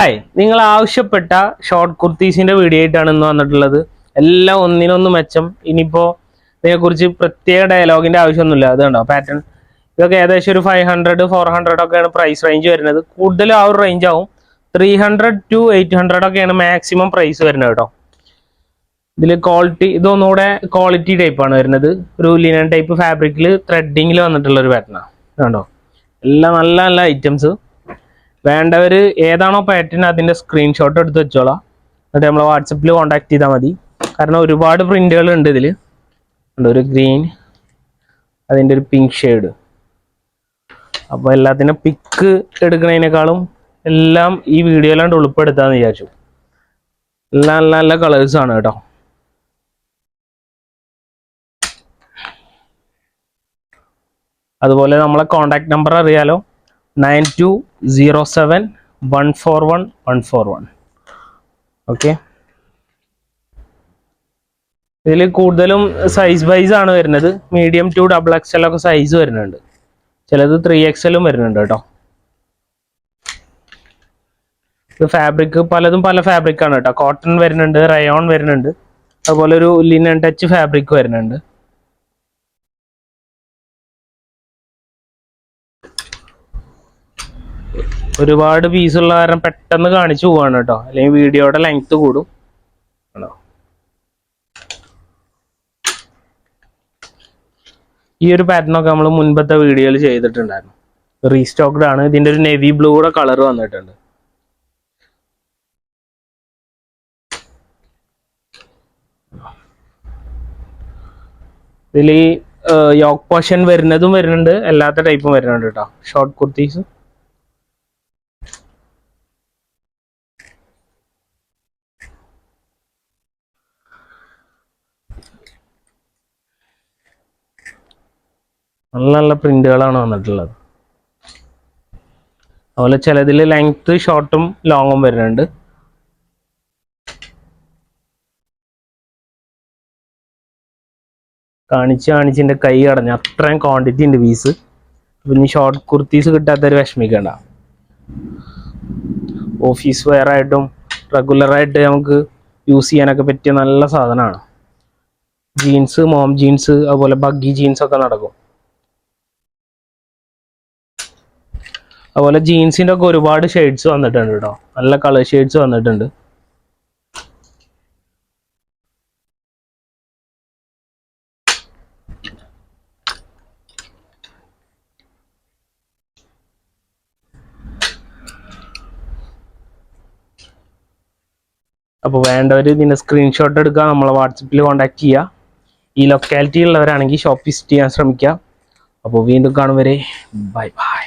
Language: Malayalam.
ഹായ്. നിങ്ങൾ ആവശ്യപ്പെട്ട ഷോർട്ട് കുർത്തീസിന്റെ വീഡിയോ ആയിട്ടാണ് ഇന്ന് വന്നിട്ടുള്ളത്. എല്ലാം ഒന്നിനൊന്ന് മെച്ചം. ഇനിയിപ്പോ ഇതിനെക്കുറിച്ച് പ്രത്യേക ഡയലോഗിന്റെ ആവശ്യമൊന്നുമില്ല. അത് കണ്ടോ? പാറ്റേൺ ഇതൊക്കെ ഏകദേശം ഒരു ഫൈവ് ഹൺഡ്രഡ് ഫോർ ഹൺഡ്രഡ് ഒക്കെയാണ് പ്രൈസ് റേഞ്ച് വരുന്നത്. കൂടുതലും ആ ഒരു റേഞ്ച് ആവും. Three hundred to eight hundred ഒക്കെയാണ് മാക്സിമം പ്രൈസ് വരുന്നത് കേട്ടോ. ഇതിൽ ക്വാളിറ്റി ഇതൊന്നുകൂടെ ക്വാളിറ്റി ടൈപ്പാണ് വരുന്നത്. ഒരു ലിനൻ ടൈപ്പ് ഫാബ്രിക്കിൽ ത്രെഡിങ്ങിൽ വന്നിട്ടുള്ള ഒരു പാറ്റേണാണ് കണ്ടോ? എല്ലാം നല്ല നല്ല ഐറ്റംസ് വേണ്ടവർ ഏതാണോ പാറ്റേൺ അതിന്റെ സ്ക്രീൻഷോട്ട് എടുത്ത് വെച്ചോളാം. എന്നിട്ട് നമ്മൾ വാട്സപ്പിൽ കോൺടാക്ട് ചെയ്താൽ മതി. കാരണം ഒരുപാട് പ്രിന്റുകൾ ഉണ്ട് ഇതിൽ ഒരു ഗ്രീൻ അതിന്റെ ഒരു പിങ്ക് ഷെയ്ഡ് അപ്പോൾ എല്ലാത്തിനും പിക്ക് എടുക്കുന്നതിനേക്കാളും എല്ലാം ഈ വീഡിയോയിലാണ്ട് ഉൾപ്പെടുത്താന്ന് വിചാരിച്ചു. എല്ലാം നല്ല നല്ല കളേഴ്സ് ആണ് കേട്ടോ. അതുപോലെ നമ്മളെ കോണ്ടാക്ട് നമ്പർ അറിയാലോ. Nine two zero seven one four one one four one. Okay. ഇതിൽ കൂടുതലും സൈസ് വൈസ് ആണ് വരുന്നത്. Medium to double X L ഒക്കെ സൈസ് വരുന്നുണ്ട്. ചിലത് ത്രീ എക്സലും വരുന്നുണ്ട് കേട്ടോ. ഇത് ഫാബ്രിക് പലതും പല ഫാബ്രിക് ആണ് കേട്ടോ. കോട്ടൺ വരുന്നുണ്ട് റയോൺ വരുന്നുണ്ട്. അതുപോലെ ഒരു ലിനൻ ടച്ച് ഫാബ്രിക് വരുന്നുണ്ട്. ഒരുപാട് പീസ് ഉള്ള കാരണം പെട്ടെന്ന് കാണിച്ചു പോവാണ് കേട്ടോ. അല്ലെങ്കിൽ വീഡിയോയുടെ ലെങ്ത് കൂടും. ആണോ? ഈ ഒരു പാറ്റേൺ ഒക്കെ നമ്മൾ മുൻപത്തെ വീഡിയോയിൽ ചെയ്തിട്ടുണ്ടായിരുന്നു. റീസ്റ്റോക്ഡ് ആണ്. ഇതിന്റെ ഒരു നെവി ബ്ലൂ കൂടെ കളർ വന്നിട്ടുണ്ട്. ഇതിൽ ഈ യോക്ക് പോഷൻ വരുന്നതും വരുന്നുണ്ട്. അല്ലാത്ത ടൈപ്പും വരുന്നുണ്ട് കേട്ടോ. ഷോർട്ട് കുർത്തീസ് നല്ല നല്ല പ്രിന്റുകളാണ് വന്നിട്ടുള്ളത്. അതുപോലെ ചിലതിൽ ലെങ്ത് ഷോർട്ടും ലോങ്ങും വരുന്നുണ്ട്. കാണിച്ച് കാണിച്ചിന്റെ കൈ അടഞ്ഞു അത്രയും ക്വാണ്ടിറ്റി ഉണ്ട് പീസ് പിന്നെ ഷോർട്ട് കുർത്തീസ് കിട്ടാത്തൊരു വിഷമിക്കണ്ട. ഓഫീസ് വെയർ ആയിട്ടും റെഗുലറായിട്ട് നമുക്ക് യൂസ് ചെയ്യാനൊക്കെ പറ്റിയ നല്ല സാധനമാണ്. ജീൻസ് മോം ജീൻസ് അതുപോലെ ബഗ്ഗി ജീൻസ് ഒക്കെ നടക്കും. അതുപോലെ ജീൻസിന്റെ ഒക്കെ ഒരുപാട് ഷെയ്ഡ്സ് വന്നിട്ടുണ്ട് കേട്ടോ നല്ല കളർ ഷെയ്ഡ്സ് വന്നിട്ടുണ്ട്. അപ്പോൾ വേണ്ടവർ ഇതിന്റെ സ്ക്രീൻഷോട്ട് എടുക്കുക നമ്മളെ വാട്സപ്പിൽ കോൺടാക്ട് ചെയ്യുക. ഈ ലൊക്കാലിറ്റി ഉള്ളവരാണെങ്കിൽ ഷോപ്പ് വിസിറ്റ് ചെയ്യാൻ ശ്രമിക്കുക. അപ്പോൾ വീണ്ടും കാണും വരെ. Bye bye